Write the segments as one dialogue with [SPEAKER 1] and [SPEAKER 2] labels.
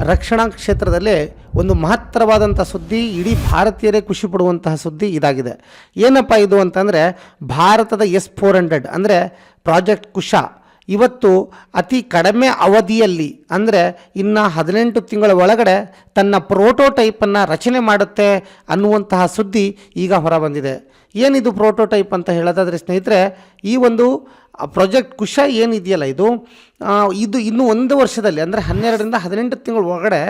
[SPEAKER 1] ರಕ್ಷಣಾ ಕ್ಷೇತ್ರದಲ್ಲಿ ಒಂದು ಮಹತ್ತರವಾದಂಥ ಸುದ್ದಿ, ಇಡೀ ಭಾರತೀಯರೇ ಖುಷಿ ಪಡುವಂತಹ ಸುದ್ದಿ ಇದಾಗಿದೆ. ಏನಪ್ಪ ಇದು ಅಂತಂದರೆ, ಭಾರತದ ಎಸ್ ಫೋರ್ ಹಂಡ್ರೆಡ್ ಅಂದರೆ ಪ್ರಾಜೆಕ್ಟ್ ಕುಶ ಇವತ್ತು ಅತಿ ಕಡಿಮೆ ಅವಧಿಯಲ್ಲಿ, ಅಂದರೆ ಇನ್ನು ಹದಿನೆಂಟು ತಿಂಗಳ ಒಳಗಡೆ ತನ್ನ ಪ್ರೋಟೋಟೈಪನ್ನು ರಚನೆ ಮಾಡುತ್ತೆ ಅನ್ನುವಂತಹ ಸುದ್ದಿ ಈಗ ಹೊರಬಂದಿದೆ ಏನಿದು ಪ್ರೋಟೋಟೈಪ್ ಅಂತ ಹೇಳೋದಾದರೆ ಸ್ನೇಹಿತರೆ, ಈ ಒಂದು ಪ್ರಾಜೆಕ್ಟ್ ಕುಶ ಏನಿದೆಯಲ್ಲ ಇದು ಇದು ಇನ್ನೂ ಒಂದು ವರ್ಷದಲ್ಲಿ, ಅಂದರೆ ಹನ್ನೆರಡರಿಂದ ಹದಿನೆಂಟು ತಿಂಗಳ ಒಳಗಡೆ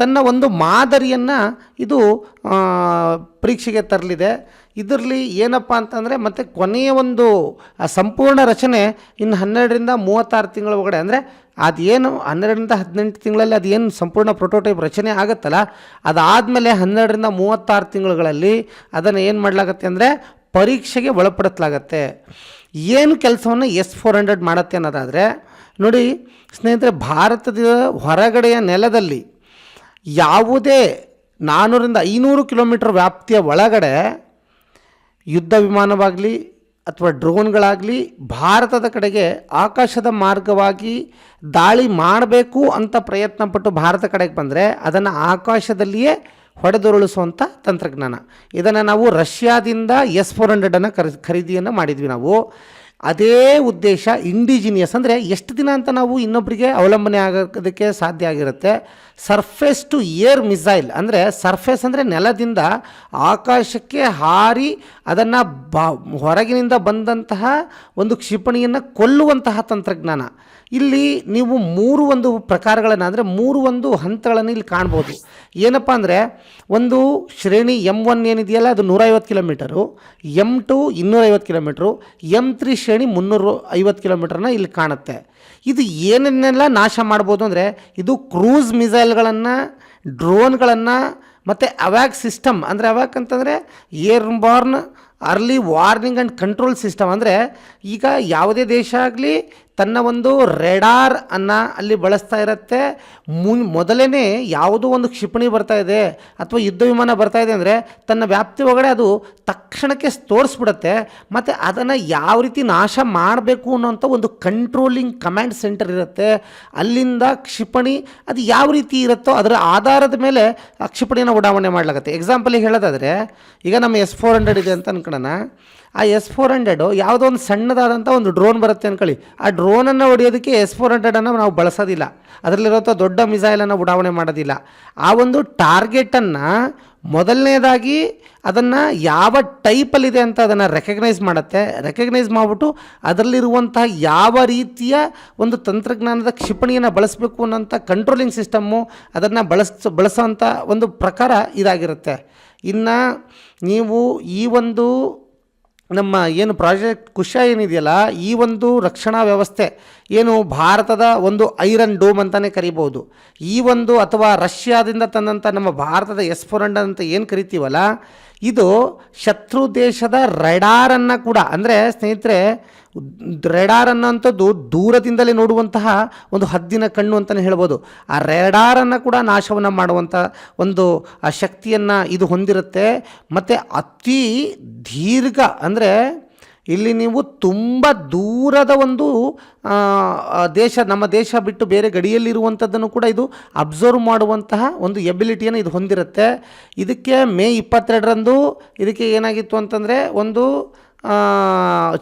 [SPEAKER 1] ತನ್ನ ಒಂದು ಮಾದರಿಯನ್ನು ಇದು ಪರೀಕ್ಷೆಗೆ ತರಲಿದೆ. ಇದರಲ್ಲಿ ಏನಪ್ಪ ಅಂತಂದರೆ ಮತ್ತು ಕೊನೆಯ ಒಂದು ಸಂಪೂರ್ಣ ರಚನೆ ಇನ್ನು ಹನ್ನೆರಡರಿಂದ ಮೂವತ್ತಾರು ತಿಂಗಳ ಒಳಗಡೆ. ಅಂದರೆ ಅದೇನು ಹನ್ನೆರಡರಿಂದ ಹದಿನೆಂಟು ತಿಂಗಳಲ್ಲಿ ಅದೇನು ಸಂಪೂರ್ಣ ಪ್ರೊಟೋಟೈಪ್ ರಚನೆ ಆಗುತ್ತಲ್ಲ, ಅದಾದಮೇಲೆ ಹನ್ನೆರಡರಿಂದ ಮೂವತ್ತಾರು ತಿಂಗಳುಗಳಲ್ಲಿ ಅದನ್ನು ಏನು ಮಾಡಲಾಗತ್ತೆ ಅಂದರೆ ಪರೀಕ್ಷೆಗೆ ಒಳಪಡಿಸಲಾಗತ್ತೆ. ಏನು ಕೆಲಸವನ್ನು ಎಸ್ ಫೋರ್ ಹಂಡ್ರೆಡ್ ಮಾಡುತ್ತೆ ಅನ್ನೋದಾದರೆ, ನೋಡಿ ಸ್ನೇಹಿತರೆ, ಭಾರತದ ಹೊರಗಡೆಯ ನೆಲದಲ್ಲಿ ಯಾವುದೇ ನಾನ್ನೂರಿಂದ ಐನೂರು ಕಿಲೋಮೀಟರ್ ವ್ಯಾಪ್ತಿಯ ಒಳಗಡೆ ಯುದ್ಧ ವಿಮಾನವಾಗಲಿ ಅಥವಾ ಡ್ರೋನ್ಗಳಾಗಲಿ ಭಾರತದ ಕಡೆಗೆ ಆಕಾಶದ ಮಾರ್ಗವಾಗಿ ದಾಳಿ ಮಾಡಬೇಕು ಅಂತ ಪ್ರಯತ್ನ ಪಟ್ಟು ಭಾರತ ಕಡೆಗೆ ಬಂದರೆ ಅದನ್ನು ಆಕಾಶದಲ್ಲಿಯೇ ಹೊಡೆದುರುಳಿಸುವಂಥ ತಂತ್ರಜ್ಞಾನ. ಇದನ್ನು ನಾವು ರಷ್ಯಾದಿಂದ ಎಸ್ ಫೋರ್ ಹಂಡ್ರೆಡನ್ನು ಖರೀದಿಯನ್ನು ಮಾಡಿದ್ವಿ ನಾವು. ಅದೇ ಉದ್ದೇಶ ಇಂಡಿಜಿನಿಯಸ್ ಅಂದರೆ ಎಷ್ಟು ದಿನ ಅಂತ ನಾವು ಇನ್ನೊಬ್ಬರಿಗೆ ಅವಲಂಬನೆ ಆಗೋದಕ್ಕೆ ಸಾಧ್ಯ ಆಗಿರುತ್ತೆ. ಸರ್ಫೇಸ್ ಟು ಏರ್ ಮಿಸೈಲ್ ಅಂದರೆ ಸರ್ಫೇಸ್ ಅಂದರೆ ನೆಲದಿಂದ ಆಕಾಶಕ್ಕೆ ಹಾರಿ ಅದನ್ನು ಬ, ಹೊರಗಿನಿಂದ ಬಂದಂತಹ ಒಂದು ಕ್ಷಿಪಣಿಯನ್ನು ಕೊಲ್ಲುವಂತಹ ತಂತ್ರಜ್ಞಾನ. ಇಲ್ಲಿ ನೀವು ಮೂರು ಒಂದು ಪ್ರಕಾರಗಳನ್ನು ಅಂದರೆ ಮೂರು ಒಂದು ಹಂತಗಳನ್ನು ಇಲ್ಲಿ ಕಾಣ್ಬೋದು. ಏನಪ್ಪ ಅಂದರೆ ಒಂದು ಶ್ರೇಣಿ ಎಂ ಒನ್ ಏನಿದೆಯಲ್ಲ ಅದು ನೂರೈವತ್ತು ಕಿಲೋಮೀಟರು ಎಂ ಟು ಇನ್ನೂರೈವತ್ತು ಕಿಲೋಮೀಟ್ರು ಎಂ ತ್ರೀ ಶ್ರೇಣಿ ಮುನ್ನೂರು ಐವತ್ತು ಕಿಲೋಮೀಟ್ರನ್ನ ಇಲ್ಲಿ ಕಾಣುತ್ತೆ. ಇದು ಏನನ್ನೆಲ್ಲ ನಾಶ ಮಾಡ್ಬೋದು ಅಂದರೆ ಇದು ಕ್ರೂಸ್ ಮಿಸೈಲ್ಗಳನ್ನು, ಡ್ರೋನ್ಗಳನ್ನು ಮತ್ತು ಅವ್ಯಾಕ್ ಸಿಸ್ಟಮ್ ಅಂದರೆ ಅವ್ಯಾಕ್ ಅಂತಂದರೆ airborne early warning and control system ಅಂದರೆ ಈಗ ಯಾವುದೇ ದೇಶ ಆಗಲಿ ತನ್ನ ಒಂದು ರೆಡಾರ್ ಅನ್ನು ಅಲ್ಲಿ ಬಳಸ್ತಾ ಇರುತ್ತೆ. ಮುನ್ ಮೊದಲೇ ಯಾವುದೋ ಒಂದು ಕ್ಷಿಪಣಿ ಬರ್ತಾ ಇದೆ ಅಥವಾ ಯುದ್ಧ ವಿಮಾನ ಬರ್ತಾ ಇದೆ ಅಂದರೆ ತನ್ನ ವ್ಯಾಪ್ತಿ ಒಳಗಡೆ ಅದು ತಕ್ಷಣಕ್ಕೆ ತೋರಿಸ್ಬಿಡತ್ತೆ. ಮತ್ತು ಅದನ್ನು ಯಾವ ರೀತಿ ನಾಶ ಮಾಡಬೇಕು ಅನ್ನೋಂಥ ಒಂದು ಕಂಟ್ರೋಲಿಂಗ್ ಕಮಾಂಡ್ ಸೆಂಟರ್ ಇರುತ್ತೆ. ಅಲ್ಲಿಂದ ಕ್ಷಿಪಣಿ ಅದು ಯಾವ ರೀತಿ ಇರುತ್ತೋ ಅದರ ಆಧಾರದ ಮೇಲೆ ಆ ಕ್ಷಿಪಣಿಯನ್ನು ಉಡಾವಣೆ ಮಾಡಲಾಗುತ್ತೆ. ಎಕ್ಸಾಂಪಲಿಗೆ ಹೇಳೋದಾದರೆ, ಈಗ ನಮ್ಮ ಎಸ್ ಫೋರ್ ಹಂಡ್ರೆಡ್ ಇದೆ ಅಂತ ಅನ್ಕೊಳ್ಳೋಣ ಆ ಎಸ್ ಫೋರ್ ಹಂಡ್ರೆಡು ಯಾವುದೋ ಒಂದು ಸಣ್ಣದಾದಂಥ ಒಂದು ಡ್ರೋನ್ ಬರುತ್ತೆ ಅಂದ್ಕೊಳ್ಳಿ ಆ ಡ್ರೋನನ್ನು ಹೊಡೆಯೋದಕ್ಕೆ ಎಸ್ ಫೋರ್ ಹಂಡ್ರೆಡನ್ನು ನಾವು ಬಳಸೋದಿಲ್ಲ. ಅದರಲ್ಲಿರೋಂಥ ದೊಡ್ಡ ಮಿಸೈಲನ್ನು ಉಡಾವಣೆ ಮಾಡೋದಿಲ್ಲ. ಆ ಒಂದು ಟಾರ್ಗೆಟನ್ನು ಮೊದಲನೇದಾಗಿ ಅದನ್ನು ಯಾವ ಟೈಪಲ್ಲಿದೆ ಅಂತ ಅದನ್ನು ರೆಕಗ್ನೈಸ್ ಮಾಡುತ್ತೆ. ರೆಕಗ್ನೈಸ್ ಮಾಡಿಬಿಟ್ಟು ಅದರಲ್ಲಿರುವಂತಹ ಯಾವ ರೀತಿಯ ಒಂದು ತಂತ್ರಜ್ಞಾನದ ಕ್ಷಿಪಣಿಯನ್ನು ಬಳಸಬೇಕು ಅನ್ನೋಂಥ ಕಂಟ್ರೋಲಿಂಗ್ ಸಿಸ್ಟಮ್ಮು ಅದನ್ನು ಬಳಸ್, ಬಳಸೋಂಥ ಒಂದು ಪ್ರಕಾರ ಇದಾಗಿರುತ್ತೆ. ಇನ್ನು ನೀವು ಈ ಒಂದು ನಮ್ಮ ಏನು ಪ್ರಾಜೆಕ್ಟ್ ಕುಶ ಏನಿದೆಯಲ್ಲ, ಈ ಒಂದು ರಕ್ಷಣಾ ವ್ಯವಸ್ಥೆ, ಏನು ಭಾರತದ ಒಂದು ಐರನ್ ಡೋಮ್ ಅಂತಲೇ ಕರಿಬೋದು ಈ ಒಂದು ಅಥವಾ ರಷ್ಯಾದಿಂದ ತಂದಂಥ ನಮ್ಮ ಭಾರತದ ಎಸ್ ಫೋರ್ ಹಂಡ್ರೆಡ್ ಅಂತ ಏನು ಕರಿತೀವಲ್ಲ ಇದು ಶತ್ರು ದೇಶದ ರೆಡಾರನ್ನು ಕೂಡ, ಅಂದರೆ ಸ್ನೇಹಿತರೆ ರೆಡಾರ್ ಅನ್ನೋಂಥದ್ದು ದೂರದಿಂದಲೇ ನೋಡುವಂತಹ ಒಂದು ಹದ್ದಿನ ಕಣ್ಣು ಅಂತಲೇ ಹೇಳ್ಬೋದು. ಆ ರೆಡಾರನ್ನು ಕೂಡ ನಾಶವನ್ನು ಮಾಡುವಂಥ ಒಂದು, ಆ ಶಕ್ತಿಯನ್ನು ಇದು ಹೊಂದಿರುತ್ತೆ. ಮತ್ತು ಅತಿ ದೀರ್ಘ, ಅಂದರೆ ಇಲ್ಲಿ ನೀವು ತುಂಬ ದೂರದ ಒಂದು ದೇಶ, ನಮ್ಮ ದೇಶ ಬಿಟ್ಟು ಬೇರೆ ಗಡಿಯಲ್ಲಿರುವಂಥದ್ದನ್ನು ಕೂಡ ಇದು ಅಬ್ಸರ್ವ್ ಮಾಡುವಂತಹ ಒಂದು ಎಬಿಲಿಟಿಯನ್ನು ಇದು ಹೊಂದಿರುತ್ತೆ. ಇದಕ್ಕೆ ಮೇ ಇಪ್ಪತ್ತೆರಡರಂದು ಇದಕ್ಕೆ ಏನಾಗಿತ್ತು ಅಂತಂದರೆ ಒಂದು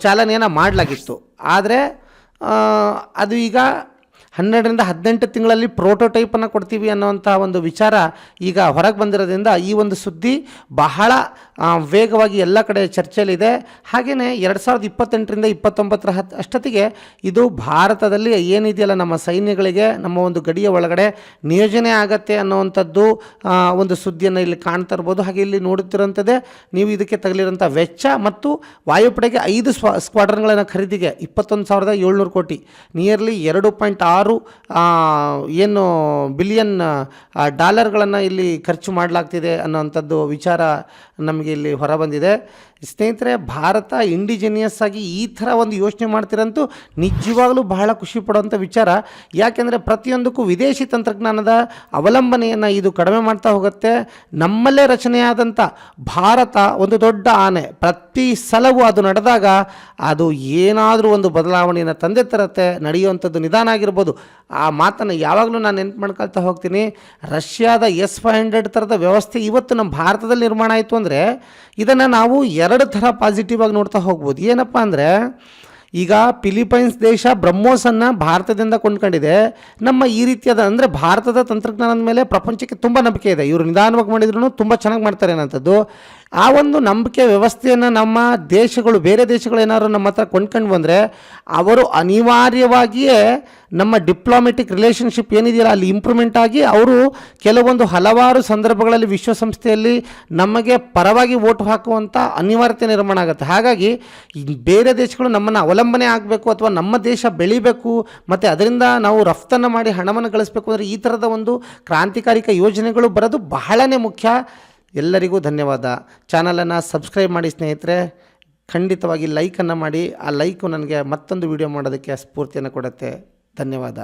[SPEAKER 1] ಚಾಲನೆಯನ್ನು ಮಾಡಲಾಗಿತ್ತು. ಆದರೆ ಅದು ಈಗ ಹನ್ನೆರಡರಿಂದ ಹದಿನೆಂಟು ತಿಂಗಳಲ್ಲಿ ಪ್ರೋಟೋಟೈಪನ್ನು ಕೊಡ್ತೀವಿ ಅನ್ನೋವಂಥ ಒಂದು ವಿಚಾರ ಈಗ ಹೊರಗೆ ಬಂದಿರೋದ್ರಿಂದ ಈ ಒಂದು ಸುದ್ದಿ ಬಹಳ ವೇಗವಾಗಿ ಎಲ್ಲ ಕಡೆ ಚರ್ಚೆಯಲ್ಲಿದೆ. ಹಾಗೆಯೇ ಎರಡು ಸಾವಿರದ ಇಪ್ಪತ್ತೆಂಟರಿಂದ ಇಪ್ಪತ್ತೊಂಬತ್ತರ ಹತ್ತು ಅಷ್ಟೊತ್ತಿಗೆ ಇದು ಭಾರತದಲ್ಲಿ ಏನಿದೆಯಲ್ಲ ನಮ್ಮ ಸೈನ್ಯಗಳಿಗೆ, ನಮ್ಮ ಒಂದು ಗಡಿಯ ಒಳಗಡೆ ನಿಯೋಜನೆ ಆಗತ್ತೆ ಅನ್ನೋವಂಥದ್ದು ಒಂದು ಸುದ್ದಿಯನ್ನು ಇಲ್ಲಿ ಕಾಣ್ತಾ ಇರ್ಬೋದು. ಹಾಗೆ ಇಲ್ಲಿ ನೋಡುತ್ತಿರುವಂಥದ್ದೇ, ನೀವು ಇದಕ್ಕೆ ತಗಲಿರುವಂಥ ವೆಚ್ಚ ಮತ್ತು ವಾಯುಪಡೆಗೆ ಐದು ಸ್ವಾ ಸ್ಕ್ವಾಡ್ರನ್ಗಳನ್ನು ಖರೀದಿಗೆ ಇಪ್ಪತ್ತೊಂದು ಸಾವಿರದ ಏಳ್ನೂರು ಕೋಟಿ. ನಿಯರ್ಲಿ ಎರಡು ಪಾಯಿಂಟ್ ಆರು ಏನು ಬಿಲಿಯನ್ ಡಾಲರ್ಗಳನ್ನು ಇಲ್ಲಿ ಖರ್ಚು ಮಾಡಲಾಗ್ತಿದೆ ಅನ್ನೋವಂಥದ್ದು ವಿಚಾರ ನಮಗೆ ಇಲ್ಲಿ ಹೊರಬಂದಿದೆ ಸ್ನೇಹಿತರೆ, ಭಾರತ ಇಂಡಿಜಿನಿಯಸ್ ಆಗಿ ಈ ಥರ ಒಂದು ಯೋಚನೆ ಮಾಡ್ತಿರಂತೂ ನಿಜವಾಗಲೂ ಬಹಳ ಖುಷಿ ಪಡುವಂಥ ವಿಚಾರ. ಯಾಕೆಂದರೆ ಪ್ರತಿಯೊಂದಕ್ಕೂ ವಿದೇಶಿ ತಂತ್ರಜ್ಞಾನದ ಅವಲಂಬನೆಯನ್ನು ಇದು ಕಡಿಮೆ ಮಾಡ್ತಾ ಹೋಗುತ್ತೆ. ನಮ್ಮಲ್ಲೇ ರಚನೆಯಾದಂಥ ಭಾರತ ಒಂದು ದೊಡ್ಡ ಆನೆ. ಪ್ರತಿ ಸಲವೂ ಅದು ನಡೆದಾಗ ಅದು ಏನಾದರೂ ಒಂದು ಬದಲಾವಣೆಯನ್ನು ತಂದೆ ತರತ್ತೆ, ನಡೆಯುವಂಥದ್ದು ನಿಧಾನ ಆಗಿರ್ಬೋದು. ಆ ಮಾತನ್ನು ಯಾವಾಗಲೂ ನಾನು ನೆನ್ಪು ಮಾಡ್ಕೊಳ್ತಾ ಹೋಗ್ತೀನಿ. ರಷ್ಯಾದ ಎಸ್ ಫೈವ್ ಹಂಡ್ರೆಡ್ ಥರದ ವ್ಯವಸ್ಥೆ ಇವತ್ತು ನಮ್ಮ ಭಾರತದಲ್ಲಿ ನಿರ್ಮಾಣ ಆಯಿತು ಅಂದರೆ ಇದನ್ನು ನಾವು ಎರಡು ಥರ ಪಾಸಿಟಿವ್ ಆಗಿ ನೋಡ್ತಾ ಹೋಗ್ಬೋದು. ಏನಪ್ಪ ಅಂದರೆ, ಈಗ ಫಿಲಿಪೈನ್ಸ್ ದೇಶ ಬ್ರಹ್ಮೋಸನ್ನು ಭಾರತದಿಂದ ಕೊಂಡ್ಕೊಂಡಿದೆ. ನಮ್ಮ ಈ ರೀತಿಯಾದ ಅಂದರೆ ಭಾರತದ ತಂತ್ರಜ್ಞಾನದ ಮೇಲೆ ಪ್ರಪಂಚಕ್ಕೆ ತುಂಬ ನಂಬಿಕೆ ಇದೆ. ಇವರು ನಿಧಾನವಾಗಿ ಮಾಡಿದ್ರು ತುಂಬ ಚೆನ್ನಾಗಿ ಮಾಡ್ತಾರೆ ಅನ್ನೋಂಥದ್ದು. ಆ ಒಂದು ನಂಬಿಕೆ ವ್ಯವಸ್ಥೆಯನ್ನು ನಮ್ಮ ದೇಶಗಳು, ಬೇರೆ ದೇಶಗಳು ಏನಾದ್ರು ನಮ್ಮ ಹತ್ರ ಕೊಂಡ್ಕೊಂಡು ಬಂದರೆ, ಅವರು ಅನಿವಾರ್ಯವಾಗಿಯೇ ನಮ್ಮ ಡಿಪ್ಲೊಮೆಟಿಕ್ ರಿಲೇಷನ್ಶಿಪ್ ಏನಿದೆಯಲ್ಲ, ಅಲ್ಲಿ ಇಂಪ್ರೂವ್ಮೆಂಟ್ ಆಗಿ ಅವರು ಕೆಲವೊಂದು ಹಲವಾರು ಸಂದರ್ಭಗಳಲ್ಲಿ ವಿಶ್ವಸಂಸ್ಥೆಯಲ್ಲಿ ನಮಗೆ ಪರವಾಗಿ ಓಟು ಹಾಕುವಂಥ ಅನಿವಾರ್ಯತೆ ನಿರ್ಮಾಣ ಆಗುತ್ತೆ. ಹಾಗಾಗಿ ಬೇರೆ ದೇಶಗಳು ನಮ್ಮನ್ನು ಅವಲಂಬನೆ ಆಗಬೇಕು ಅಥವಾ ನಮ್ಮ ದೇಶ ಬೆಳಿಬೇಕು, ಮತ್ತು ಅದರಿಂದ ನಾವು ರಫ್ತನ್ನು ಮಾಡಿ ಹಣವನ್ನು ಗಳಿಸಬೇಕು ಅಂದರೆ ಈ ಥರದ ಒಂದು ಕ್ರಾಂತಿಕಾರಿಕ ಯೋಜನೆಗಳು ಬರೋದು ಬಹಳನೇ ಮುಖ್ಯ. ಎಲ್ಲರಿಗೂ ಧನ್ಯವಾದ. ಚಾನಲನ್ನು ಸಬ್ಸ್ಕ್ರೈಬ್ ಮಾಡಿ ಸ್ನೇಹಿತರೆ, ಖಂಡಿತವಾಗಿ ಲೈಕನ್ನು ಮಾಡಿ. ಆ ಲೈಕು ನನಗೆ ಮತ್ತೊಂದು ವಿಡಿಯೋ ಮಾಡೋದಕ್ಕೆ ಸ್ಫೂರ್ತಿಯನ್ನು ಕೊಡುತ್ತೆ. ಧನ್ಯವಾದ.